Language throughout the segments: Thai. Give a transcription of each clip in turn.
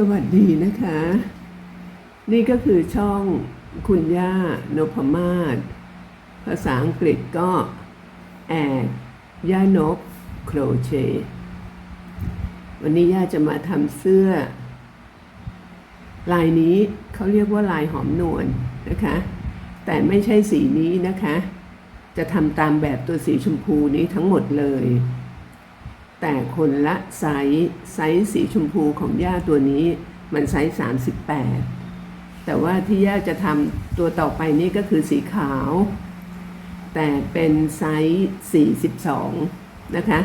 สวัสดีนะคะ นี่ก็คือช่องคุณย่านพมาศภาษาอังกฤษก็แอกย่านกโครเชต์วันนี้ย่าจะมาทำเสื้อ ลายนี้เขาเรียกว่าลายหอมนวลนะคะ แต่ไม่ใช่สีนี้นะคะ จะทำตามแบบตัวสีชมพูนี้ทั้งหมดเลย แต่คนละไซส์ไซส์สีชมพูของย่าตัวนี้มันไซส์ 38 แต่ว่าที่ย่าจะทำตัวต่อไปนี้ก็คือสีขาว แต่เป็นไซส์ 42 นะคะ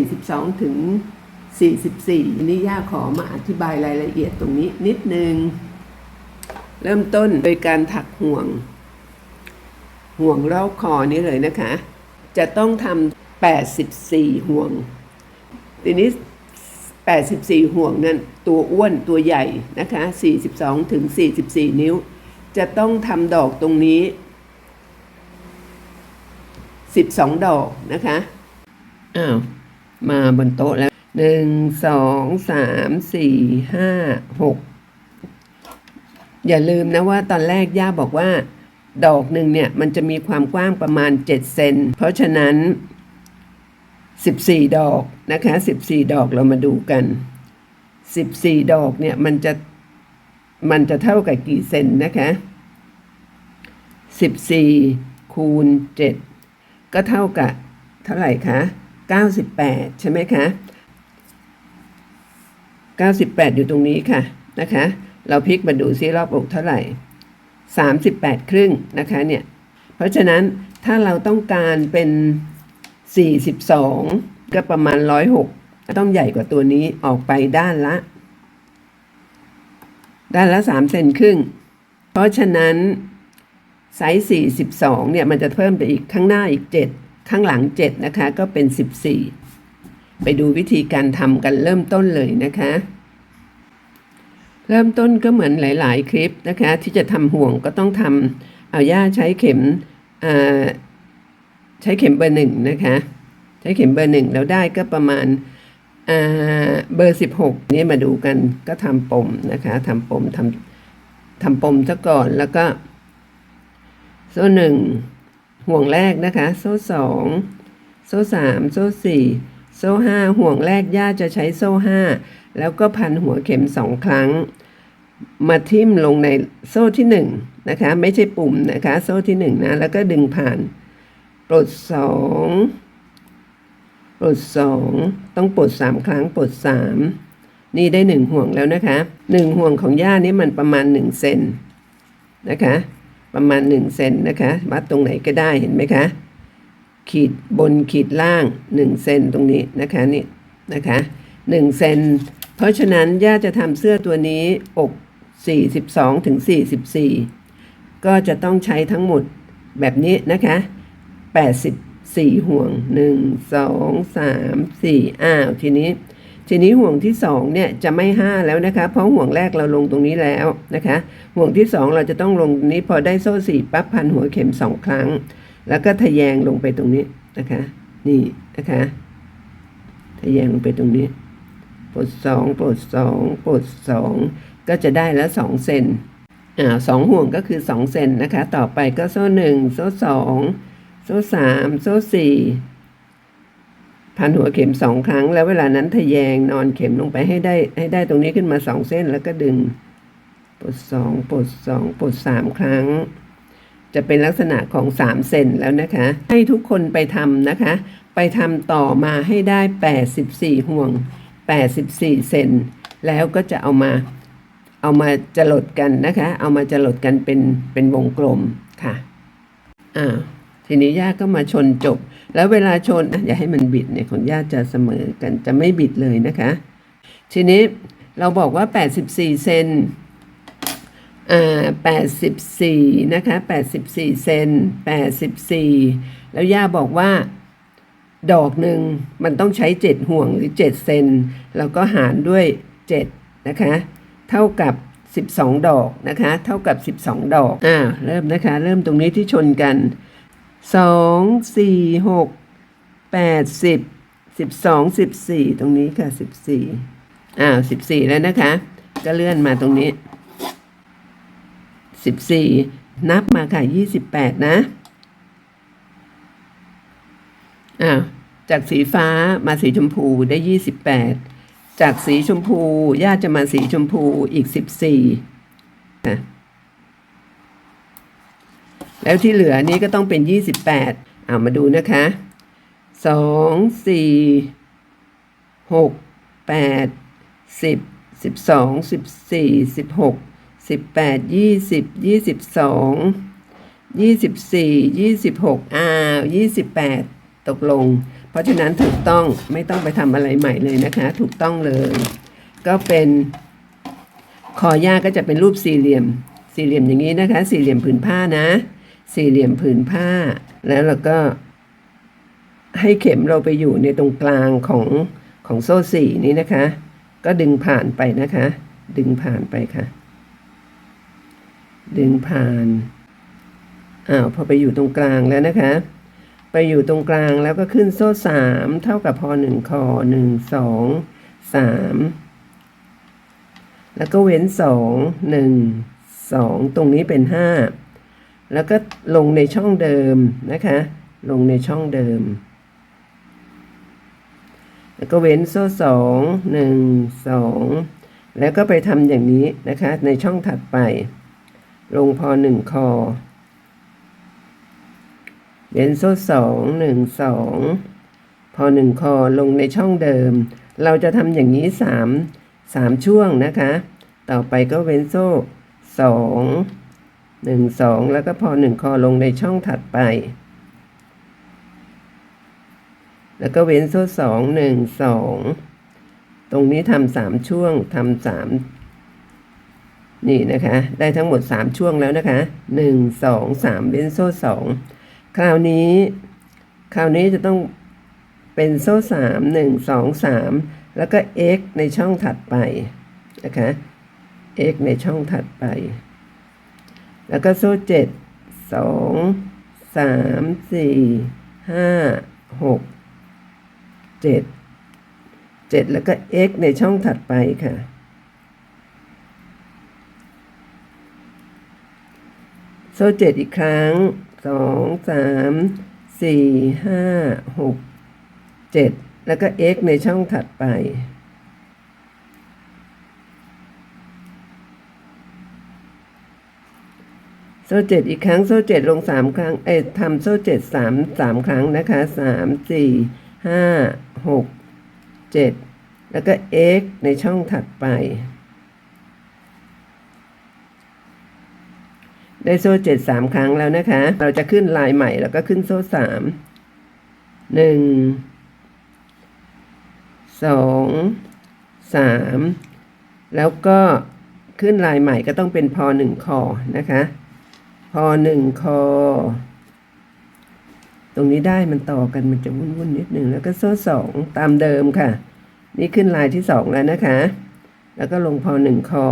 42 ถึง 44 นี่ย่าขอมาอธิบายรายละเอียดตรงนี้นิดนึง เริ่มต้นโดยการถักห่วง ห่วงรอบคอนี้เลยนะคะ จะต้องทำ84 ห่วง ทีนี้ 84 ห่วงนั้นตัวอ้วนตัวใหญ่นะคะ 42ถึง44 นิ้ว จะต้องทำดอกตรงนี้ 12 ดอกนะคะอ้าวมาบนโต๊ะแล้วหนึ่งสองสามสี่ห้าหกอย่าลืมนะว่าตอนแรกย่าบอกว่า ดอกหนึ่งเนี่ย มันจะมีความกว้างประมาณ 7 เซนเพราะฉะนั้น 14 ดอกนะคะ 14 ดอกเรามาดูกัน 14 ดอกเนี่ยมันจะมันจะเท่ากับกี่เซนนะคะ 14 คูณ 7 ก็เท่ากับเท่าไหร่คะ98 ใช่ไหมคะ98 อยู่ตรงนี้ค่ะนะคะ เราพลิกมาดูซิรอบอกเท่าไหร่ 38 ครึ่งนะคะเนี่ย เพราะฉะนั้นถ้าเราต้องการเป็น 42 ก็ประมาณ 106 ต้องใหญ่กว่าตัวนี้ออกไปด้านละ ด้านละ 3 เซนครึ่ง เพราะฉะนั้นไซส์42 เนี่ย มันจะเพิ่มไปอีกข้างหน้าอีก 7 ข้างหลัง 7 นะคะ ก็เป็น 14 ไปดูวิธีการทำกันเริ่มต้นเลยนะคะ เริ่มต้นก็เหมือนหลาย ๆ คลิปนะคะ ที่จะทำห่วงก็ต้องทำเอาย่าใช้เข็มอ่า ใช้เข็มเบอร์หนึ่งนะคะ ใช้เข็มเบอร์หนึ่งแล้วได้ก็ประมาณเบอร์สิบหกนี่มาดูกันก็ทำปมนะคะทำปมทำทำปมซะก่อนแล้วก็ โซ่หนึ่งห่วงแรกนะคะ โซ่สองโซ่สามโซ่สี่โซ่ห้าห่วงแรกย่าจะใช้โซ่ห้าแล้วก็พันหัวเข็มสองครั้ง มาทิ่มลงในโซ่ที่หนึ่งนะคะ ไม่ใช่ปุ่มนะคะ โซ่ที่หนึ่งนะแล้วก็ดึงผ่าน ปลดสองปลดสองต้องปลดสามครั้งปลดสามนี่ได้หนึ่งห่วงแล้วนะคะหนึ่งห่วงของย่านี่มันประมาณหนึ่งเซนนะคะ ประมาณ1เซนนะคะวัดตรงไหนก็ได้เห็นไหมคะ ขีดบนขีดล่าง1เซนตรงนี้นะคะนี่นะคะ1เซนเพราะฉะนั้นย่าจะทำเสื้อตัวนี้อก42ถึง44 ก็จะต้องใช้ทั้งหมดแบบนี้นะคะ 84 ห่วง 1 2 3 4 อ้าว ทีนี้ ทีนี้ห่วงที่สองเนี่ย จะไม่ห้าแล้วนะคะ เพราะห่วงแรกเราลงตรงนี้แล้วนะคะ ห่วงที่สองเราจะต้องลงตรงนี้พอได้โซ่สี่ปั๊บพันหัวเข็มสองครั้ง แล้วก็ทะแยงลงไปตรงนี้นะคะ นี่นะคะทะแยงลงไปตรงนี้ปลดสองปลดสองปลดสองก็จะได้แล้วสองเซนอ่าสองห่วงก็คือสองเซนนะคะ ต่อไปก็โซ่หนึ่งโซ่สอง โซ่สามโซ่สี่พันหัวเข็มสองครั้ง แล้วเวลานั้นทะแยงนอนเข็มลงไปให้ได้ให้ได้ตรงนี้ขึ้นมาสองเส้นแล้วก็ดึงปลดสองปลดสองปลดสามครั้ง จะเป็นลักษณะของสามเซนแล้วนะคะ ให้ทุกคนไปทำนะคะ ไปทำต่อมาให้ได้แปดสิบสี่ห่วงแปดสิบสี่เซนแล้วก็จะเอามาเอามาจรดกันนะคะ เอามาจรดกันเป็นเป็นวงกลมค่ะอ่า ทีนี้ย่าก็มาชนจบ แล้วเวลาชนอะอย่าให้มันบิดเนี่ยของย่าจะเสมอกันจะไม่บิดเลยนะคะ ทีนี้เราบอกว่า 84 เซนอ่า84 นะคะ 84 เซน84 แล้วย่าบอกว่าดอกหนึ่งมันต้องใช้ 7 ห่วงหรือ 7 เซนแล้วก็หารด้วย 7 นะคะ เท่ากับ 12 ดอกนะคะ เท่ากับ 12 ดอกอ่าเริ่มนะคะ เริ่มตรงนี้ที่ชนกัน สองสี่หกแปดสิบสิบสองสิบสี่ตรงนี้ค่ะสิบสี่อ้าวสิบสี่แล้วนะคะ ก็เลื่อนมาตรงนี้สิบสี่นับมาค่ะยี่สิบแปดนะอ้าวจากสีฟ้ามาสีชมพูได้ยี่สิบแปดจากสีชมพูญาติจะมาสีชมพูอีกสิบสี่นะ แล้วที่เหลือนี้ก็ต้องเป็นยี่สิบแปดเอามาดูนะคะสองสี่หกแปดสิบสิบสองสิบสี่สิบหกสิบแปดยี่สิบยี่สิบสองยี่สิบสี่ยี่สิบหกอ้าวยี่สิบแปดตกลง เพราะฉะนั้นถูกต้องไม่ต้องไปทำอะไรใหม่เลยนะคะ ถูกต้องเลย ก็เป็นคอย่าก็จะเป็นรูปสี่เหลี่ยม สี่เหลี่ยมอย่างนี้นะคะ สี่เหลี่ยมผืนผ้านะ สี่เหลี่ยมผืนผ้า แล้วเราก็ให้เข็มเราไปอยู่ในตรงกลางของของโซ่สี่นี้นะคะ ก็ดึงผ่านไปนะคะ ดึงผ่านไปค่ะ ดึงผ่านอ้าวพอไปอยู่ตรงกลางแล้วนะคะ ไปอยู่ตรงกลางแล้วก็ขึ้นโซ่สามเท่ากับพอหนึ่งคอหนึ่งสองสามแล้วก็เว้นสองหนึ่งสองตรงนี้เป็นห้า แล้วก็ลงในช่องเดิมนะคะ ลงในช่องเดิม แล้วก็เว้นโซ่สองหนึ่งสองแล้วก็ไปทำอย่างนี้นะคะ ในช่องถัดไป ลงพอหนึ่งคอ เว้นโซ่สองหนึ่งสองพอหนึ่งคอลงในช่องเดิม เราจะทำอย่างนี้สามสามช่วงนะคะ ต่อไปก็เว้นโซ่สอง หนึ่งสองแล้วก็พอหนึ่งคอลงในช่องถัดไป แล้วก็เว้นโซ่สองหนึ่งสองตรงนี้ทำสามช่วงทำสามนี่นะคะ ได้ทั้งหมดสามช่วงแล้วนะคะหนึ่งสองสามเว้นโซ่สองคราวนี้ คราวนี้จะต้องเป็นโซ่สามหนึ่งสองสามแล้วก็ x ในช่องถัดไปนะคะ x ในช่องถัดไป แล้วก็โซ่เจ็ดสองสามสี่ห้าหกเจ็ดเจ็ดแล้วก็ x ในช่องถัดไปค่ะ โซ่เจ็ดอีกครั้งสองสามสี่ห้าหกเจ็ดแล้วก็ x ในช่องถัดไป โซ่เจ็ดอีกครั้งโซ่เจ็ดลงสามครั้ง เอ้ทำโซ่เจ็ดสามสามครั้งนะคะสามสี่ห้าหกเจ็ดแล้วก็ x ในช่องถัดไป ได้โซ่เจ็ดสามครั้งแล้วนะคะ เราจะขึ้นลายใหม่แล้วก็ขึ้นโซ่สามหนึ่งสองสามแล้วก็ขึ้นลายใหม่ก็ต้องเป็นพอหนึ่งคอนะคะ พอหนึ่งคอ ตรงนี้ได้มันต่อกันมันจะวุ่นๆนิดหนึ่งแล้วก็โซ่สองตามเดิมค่ะ นี่ขึ้นลายที่สองแล้วนะคะ แล้วก็ลงพอหนึ่งคอ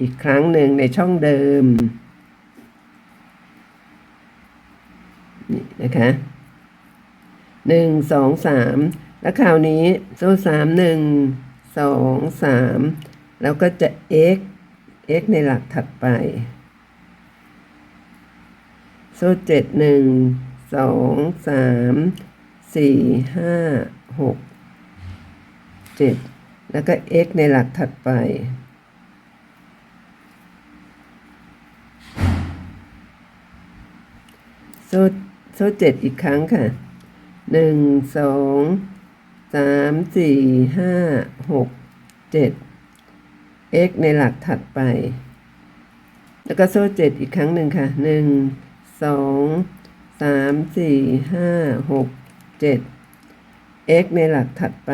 อีกครั้งหนึ่งในช่องเดิม นี่นะคะหนึ่งสองสามแล้วคราวนี้โซ่สามหนึ่งสองสามแล้วก็จะ x x ในหลักถัดไป โซ่เจ็ดหนึ่งสองสามสี่ห้าหกเจ็ดแล้วก็ x ในหลักถัดไปโซ่โซ่เจ็ดอีกครั้งค่ะหนึ่งสองสามสี่ห้าหกเจ็ด x ในหลักถัดไป แล้วก็โซ่เจ็ดอีกครั้งหนึ่งค่ะหนึ่ง สองสามสี่ห้าหกเจ็ด x ในหลักถัดไป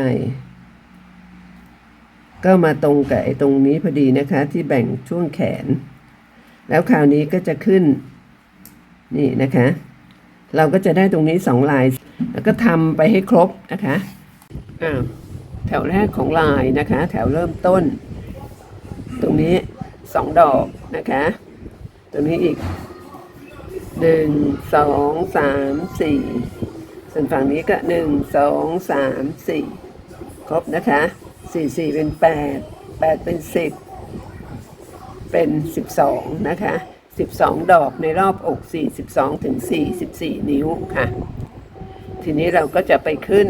ก็มาตรงกับไอ้ตรงนี้พอดีนะคะที่แบ่งช่วงแขน แล้วคราวนี้ก็จะขึ้น นี่นะคะ เราก็จะได้ตรงนี้สองลาย แล้วก็ทำไปให้ครบนะคะอ้าวแถวแรกของลายนะคะ แถวเริ่มต้น ตรงนี้สองดอกนะคะ ตรงนี้อีก หนึ่งสองสามสี่ส่วนฝั่งนี้ก็หนึ่งสองสามสี่ครบนะคะสี่สี่เป็นแปดแป8เป็น10เป็น12นะคะ12ดอกในรอบอก42ถึง44นิ้วค่ะ ทีนี้เราก็จะไปขึ้น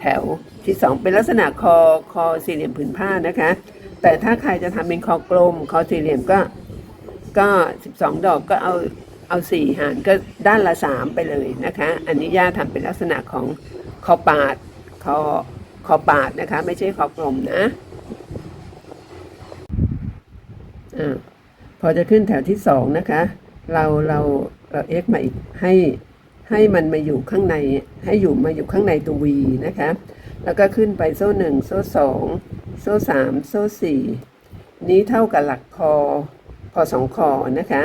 แถวที่2เป็นลักษณะคอคอสี่เหลี่ยมผืนผ้านะคะ แต่ถ้าใครจะทำเป็นคอกลมคอสี่เหลี่ยมก็ก็ 12 ดอกก็เอา เอาสี่หารก็ด้านละ3ไปเลยนะคะอันนี้ย่าทำเป็นลักษณะของคอปาดคอคอปาดนะคะ ไม่ใช่คอกลมนะอาพอจะขึ้นแถวที่สองนะคะ เราเราเราเอ็กมาอีกให้ให้มันมาอยู่ข้างในให้อยู่มาอยู่ข้างในตัววีนะคะ แล้วก็ขึ้นไปโซ่หนึ่งโซ่สองโซ่สามโซ่สี่นี้เท่ากับหลักพอพอสองคอนะคะ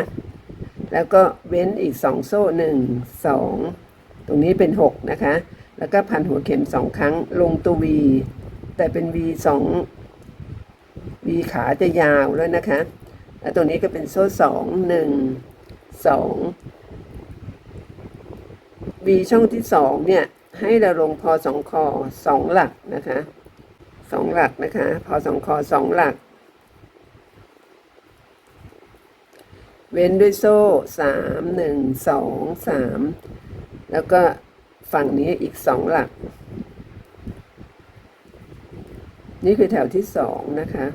แล้วก็เว้นอีกสองโซ่หนึ่งสองตรงนี้เป็นหกนะคะ แล้วก็พันหัวเข็มสองครั้งลงตัววีแต่เป็นวีสองวีขาจะยาวแล้วนะคะ แล้วตรงนี้ก็เป็นโซ่สองหนึ่งสองวีช่องที่สองเนี่ย ให้เราลงพอสองคอสองหลักนะคะสองหลักนะคะ พอสองคอสองหลัก เว้นด้วยโซ่สามหนึ่งสองสามแล้วก็ฝั่งนี้อีกสองหลัก นี่คือแถวที่สองนะคะ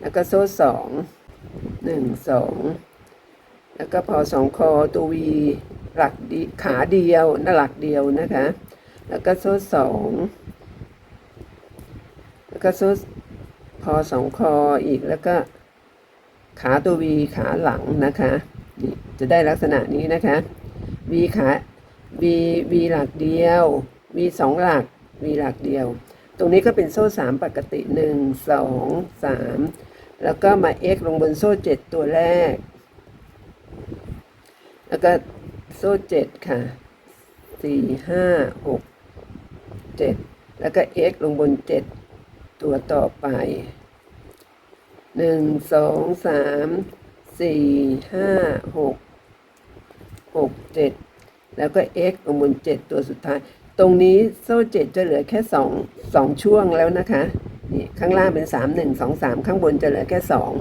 แล้วก็โซ่สองหนึ่งสองแล้วก็พอสองคอตัววีหลักดีขาเดียวน่าหลักเดียวนะคะ แล้วก็โซ่สองแล้วก็โซ่ อสองคออีกแล้วก็ขาตัววีขาหลังนะคะนี่จะได้ลักษณะนี้นะคะวีขาวีวีหลักเดียววีสองหลักวีหลักเดียว ตรงนี้ก็เป็นโซ่สามปกติหนึ่งสองสามแล้วก็มา x ลงบนโซ่เจ็ดตัวแรก แล้วก็โซ่เจ็ดค่ะสี่ห้าหกเจ็ดแล้วก็ x ลงบนเจ็ดตัวต่อไป หนึ่งสองสามสี่ห้าหกหกเจ็ดแล้วก็ x ลงบนเจ็ดตัวสุดท้าย ตรงนี้โซ่เจ็ดจะเหลือแค่สองสองช่วงแล้วนะคะนี่ข้างล่างเป็นสามหนึ่งสองสามข้างบนจะเหลือแค่สอง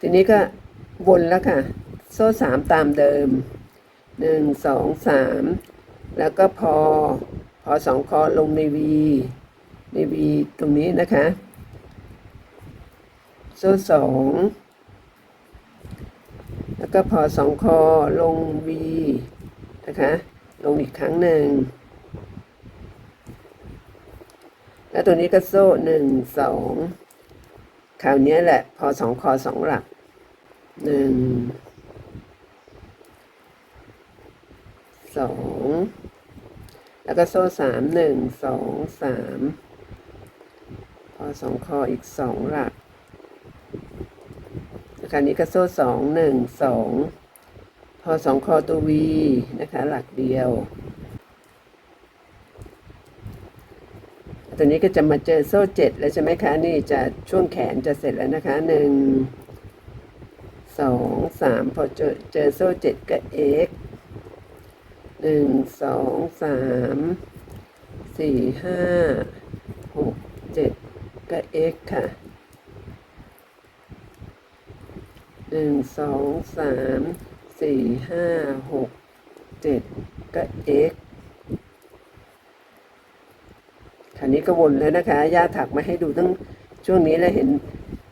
ทีนี้ก็วนแล้วค่ะ โซ่สามตามเดิมหนึ่งสองสามแล้วก็พอพอสองคอลงในวีในวีตรงนี้นะคะ โซ่สองแล้วก็พอสองคอลงวีนะคะ ลงอีกครั้งหนึ่ง แล้วตัวนี้ก็โซ่หนึ่งสองคราวนี้แหละ พอสองคอสองหลักหนึ่งสองแล้วก็โซ่สามหนึ่งสองสามพอสองคออีกสองหลัก คราวนี้ก็โซ่สองหนึ่งสองพอสองคอตัววีนะคะ หลักเดียวตัวนี้ก็จะมาเจอโซ่เจ็ดแล้วใช่ไหมคะ นี่จะช่วงแขนจะเสร็จแล้วนะคะหนึ่งสองสามพอเจอเจอโซ่เจ็ดก็ x หนึ่งสองสามสี่ห้าหกเจ็ดก็ x ค่ะ หนึ่งสองสามสี่ห้าหกเจ็ดก็ x คราวนี้ก็วนแล้วนะคะย่าถักมาให้ดูตั้งช่วงนี้แล้วเห็น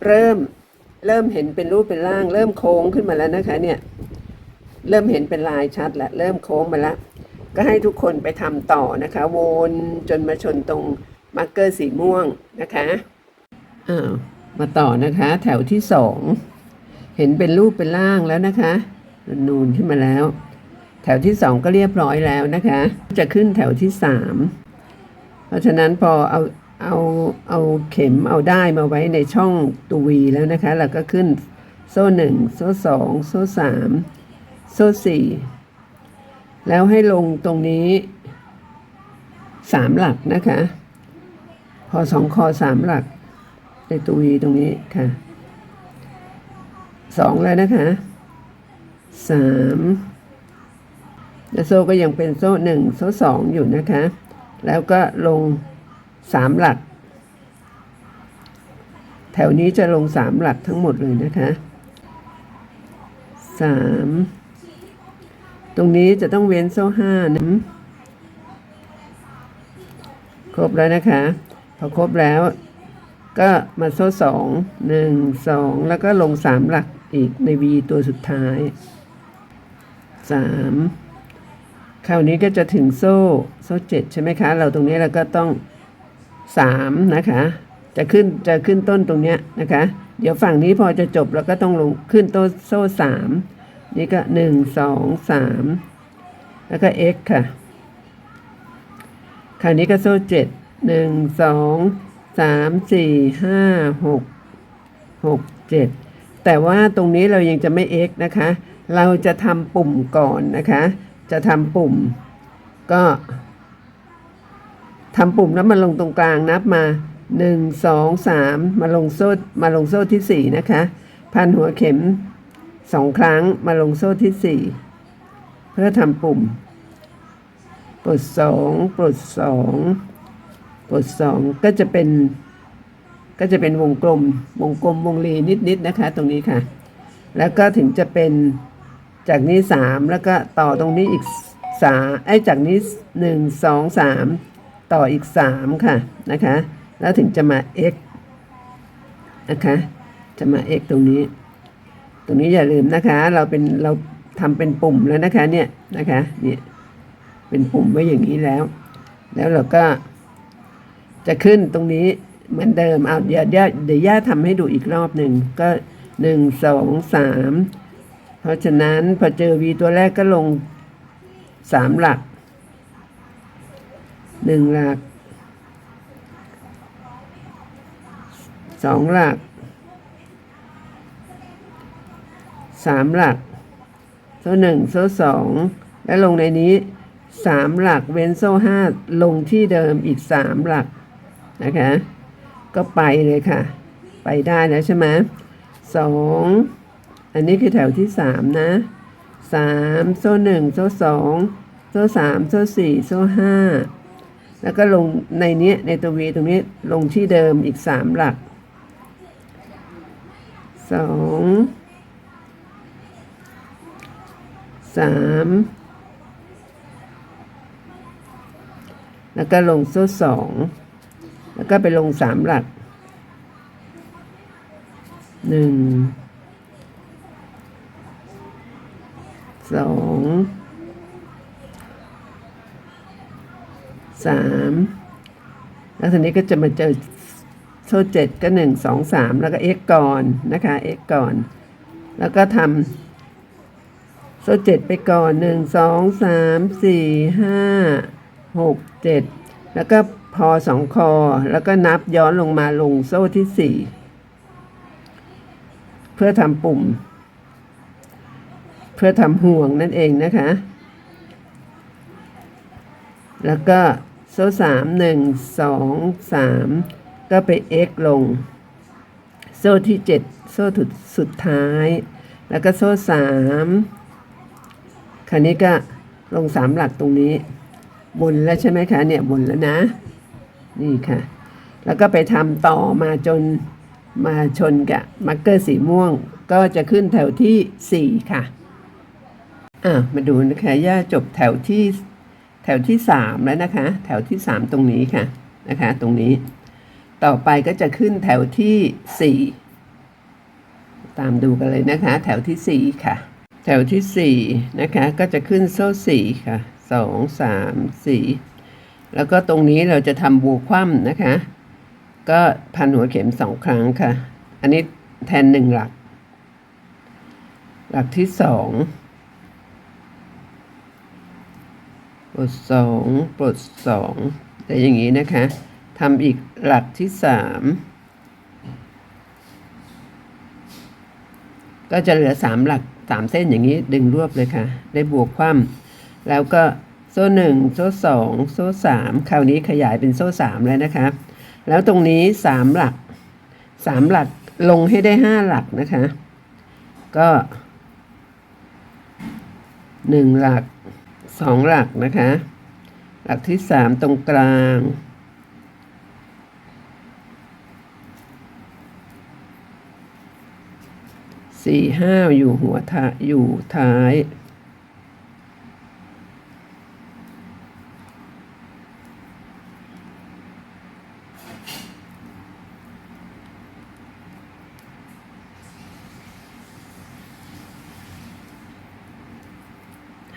เริ่มเริ่มเห็นเป็นรูปเป็นร่าง เริ่มโค้งขึ้นมาแล้วนะคะเนี่ย เริ่มเห็นเป็นลายชัดแล้วเริ่มโค้งมาแล้วก็ให้ทุกคนไปทำต่อนะคะวนจนมาชนตรงมาร์กเกอร์สีม่วงนะคะอ้าวมาต่อนะคะ แถวที่สอง เห็นเป็นรูปเป็นร่างแล้วนะคะนูนขึ้นมาแล้ว แถวที่สองก็เรียบร้อยแล้วนะคะ จะขึ้นแถวที่สามเพราะฉะนั้นพอเอาเอาเอาเข็มเอาได้มาไว้ในช่องตัววีแล้วนะคะเราก็ขึ้นโซ่หนึ่งโซ่สองโซ่สามโซ่สี่แล้วให้ลงตรงนี้สามหลักนะคะ พอสองคอสามหลักในตัววีตรงนี้ค่ะ สองแล้วนะคะสามแล้วโซ่ก็ยังเป็นโซ่หนึ่งโซ่สองอยู่นะคะ แล้วก็ลงสามหลัก แถวนี้จะลงสามหลักทั้งหมดเลยนะคะสามตรงนี้จะต้องเว้นโซ่ห้านะครบแล้วนะคะ พอครบแล้วก็มาโซ่สองหนึ่งสองแล้วก็ลงสามหลัก อีกใน V ตัวสุดท้ายสามคราวนี้ก็จะถึงโซ่โซ่เจ็ดใช่ไหมคะ เราตรงนี้เราก็ต้องสามนะคะ จะขึ้นจะขึ้นต้นตรงเนี้ยนะคะ เดี๋ยวฝั่งนี้พอจะจบเราก็ต้องลงขึ้นต้นโซ่สามนี่ก็หนึ่งสองสามแล้วก็ x ค่ะ คราวนี้ก็โซ่เจ็ดหนึ่งสองสามสี่ห้าหกหกเจ็ด แต่ว่าตรงนี้เรายังจะไม่ x นะคะ เราจะทำปุ่มก่อนนะคะ จะทำปุ่ม ก็ทำปุ่มแล้วมาลงตรงกลางนับมาหนึ่งสองสามมาลงโซ่มาลงโซ่ที่สี่นะคะ พันหัวเข็มสองครั้งมาลงโซ่ที่สี่เพื่อทำปุ่มปลดสองปลดสองปลดสองก็จะเป็น ก็จะเป็นวงกลม วงกลมวงรีนิดๆนะคะ ตรงนี้ค่ะ แล้วก็ถึงจะเป็นจากนี้สามแล้วก็ต่อตรงนี้อีกสามไอ้จากนี้หนึ่งสองสามต่ออีกสามค่ะนะคะ แล้วถึงจะมา x นะคะ จะมา x ตรงนี้ ตรงนี้อย่าลืมนะคะ เราเป็นเราทำเป็นปุ่มแล้วนะคะเนี่ยนะคะเนี่ยเป็นปุ่มไว้อย่างนี้แล้ว แล้วเราก็จะขึ้นตรงนี้ เหมือนเดิมเอาเดี๋ยวเดี๋ยวเดี๋ยวย่าทำให้ดูอีกรอบหนึ่งก็หนึ่งสองสามเพราะฉะนั้นพอเจอ v ตัวแรกก็ลงสามหลักหนึ่งหลักสองหลักสามหลักโซ่หนึ่งโซ่สองแล้วลงในนี้สามหลักเว้นโซ่ห้าลงที่เดิมอีกสามหลักนะคะ ก็ไปเลยค่ะ ไปได้แล้วใช่ไหมสองอันนี้คือแถวที่สามนะสามโซ่หนึ่งโซ่สองโซ่สามโซ่สี่โซ่ห้าแล้วก็ลงในเนี้ยในตัววีตรงนี้ลงที่เดิมอีกสามหลักสองสามแล้วก็ลงโซ่สอง แล้วก็ไปลงสามหลักหนึ่งสองสามแล้วทีนี้ก็จะมาเจอโซ่เจ็ดก็หนึ่งสองสามแล้วก็ x ก่อนนะคะ x ก่อน แล้วก็ทำโซ่เจ็ดไปก่อนหนึ่งสองสามสี่ห้าหกเจ็ดแล้วก็ พอสองคอ แล้วก็นับย้อนลงมาลงโซ่ที่สี่เพื่อทำปุ่ม เพื่อทำห่วงนั่นเองนะคะ แล้วก็โซ่สามหนึ่งสองสามก็ไป x ลง โซ่ที่เจ็ดโซ่ถุดสุดท้าย แล้วก็โซ่สามคราวนี้ก็ลงสามหลักตรงนี้ บนแล้วใช่ไหมคะเนี่ยบนแล้วนะ นี่ค่ะ แล้วก็ไปทำต่อมาจนมาชนกับมาร์กเกอร์สีม่วง ก็จะขึ้นแถวที่สี่ค่ะอะมาดูนะคะย่าจบแถวที่แถวที่สามแล้วนะคะ แถวที่สามตรงนี้ค่ะนะคะ ตรงนี้ต่อไปก็จะขึ้นแถวที่สี่ตามดูกันเลยนะคะ แถวที่สี่ค่ะ แถวที่สี่นะคะ ก็จะขึ้นโซ่สี่ค่ะสองสามสี่ แล้วก็ตรงนี้เราจะทำบัวคว่ำนะคะ ก็พันหัวเข็มสองครั้งค่ะ อันนี้แทนหนึ่งหลัก หลักที่สองปลดสองปลดสองแต่อย่างนี้นะคะทำอีกหลักที่สามก็จะเหลือสามหลักสามเส้นอย่างนี้ดึงรวบเลยค่ะ ได้บวกคว่ำแล้วก็ โซ่หนึ่งโซ่สองโซ่สามคราวนี้ขยายเป็นโซ่สามแล้วนะคะ แล้วตรงนี้สามหลักสามหลักลงให้ได้ห้าหลักนะคะ ก็หนึ่งหลักสองหลักนะคะ หลักที่สามตรงกลางสี่ห้าอยู่หัวทะอยู่ท้าย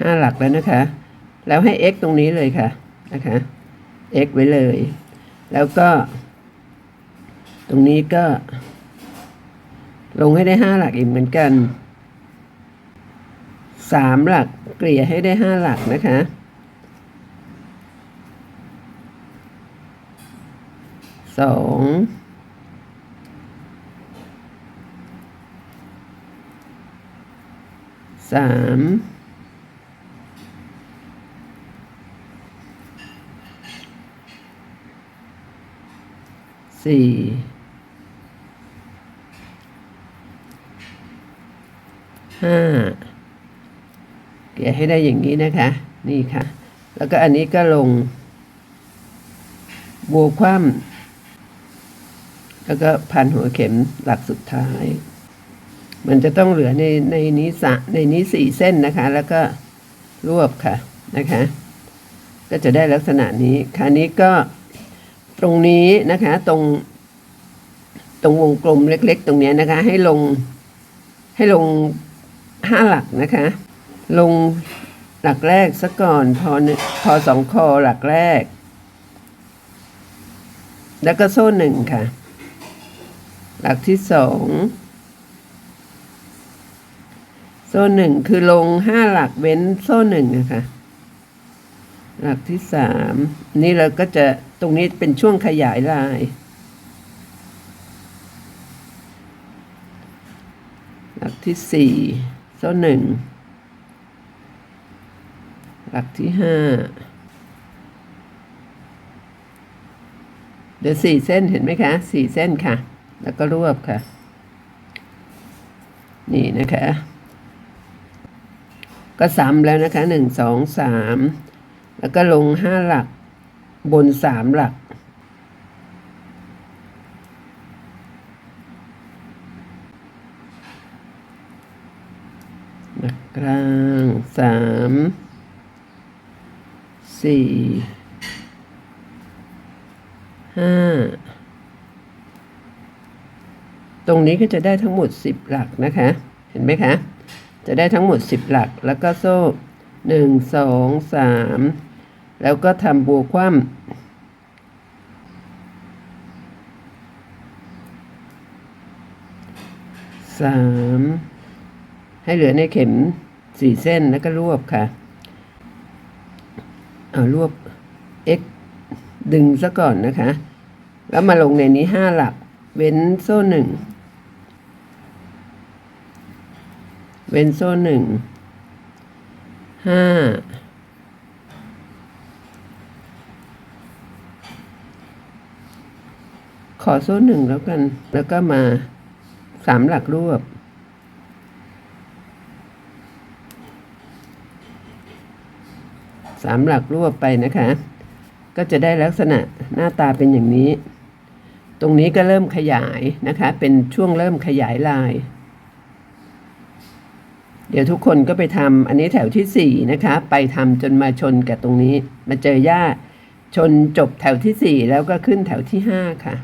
ห้าหลักแล้วนะคะ แล้วให้ x ตรงนี้เลยค่ะนะคะ x ไว้เลย แล้วก็ ตรงนี้ก็ ลงให้ได้ห้าหลักอีกเหมือนกันสามหลักเกลี่ยให้ได้ห้าหลักนะคะสองสาม สี่ห้าเกลี่ยให้ได้อย่างนี้นะคะ นี่ค่ะ แล้วก็อันนี้ก็ลงบัวคว่ำแล้วก็พันหัวเข็มหลักสุดท้าย มันจะต้องเหลือในในนี้สะในนี้สี่เส้นนะคะ แล้วก็รวบค่ะนะคะ ก็จะได้ลักษณะนี้คราวนี้ก็ ตรงนี้นะคะ ตรง ตรงวงกลมเล็ก ๆ ตรงนี้นะคะ ให้ลงให้ลงห้าหลักนะคะ ลงหลักแรกซะก่อนพอพอสองคอหลักแรก แล้วก็โซ่หนึ่งค่ะ หลักที่สองโซ่หนึ่งคือลงห้าหลักเว้นโซ่หนึ่งนะคะ หลักที่สามนี่เราก็จะตรงนี้เป็นช่วงขยายลาย หลักที่สี่โซ่หนึ่ง หลักที่ห้าเดี๋ยวสี่เส้นเห็นไหมคะสี่เส้นค่ะ แล้วก็รวบค่ะ นี่นะคะ ก็ซ้ำแล้วนะคะหนึ่งสองสามแล้วก็ลงห้าหลัก บนสามหลัก หลักกลางสามสี่ห้าตรงนี้ก็จะได้ทั้งหมดสิบหลักนะคะ เห็นไหมคะ จะได้ทั้งหมดสิบหลัก แล้วก็โซ่หนึ่งสองสาม แล้วก็ทำบัวคว่ำสามให้เหลือในเข็มสี่เส้นแล้วก็รวบค่ะ เอารวบ x ดึงซะก่อนนะคะ แล้วมาลงในนี้ห้าหลัก เว้นโซ่หนึ่ง เว้นโซ่หนึ่งห้า ขอโซ่หนึ่งแล้วกัน แล้วก็มาสามหลักรวบ สามหลักรวบไปนะคะ ก็จะได้ลักษณะหน้าตาเป็นอย่างนี้ ตรงนี้ก็เริ่มขยายนะคะ เป็นช่วงเริ่มขยายลาย เดี๋ยวทุกคนก็ไปทำอันนี้แถวที่สี่นะคะ ไปทำจนมาชนกับตรงนี้ มาเจอหญ้าชนจบแถวที่สี่แล้วก็ขึ้นแถวที่ห้าค่ะ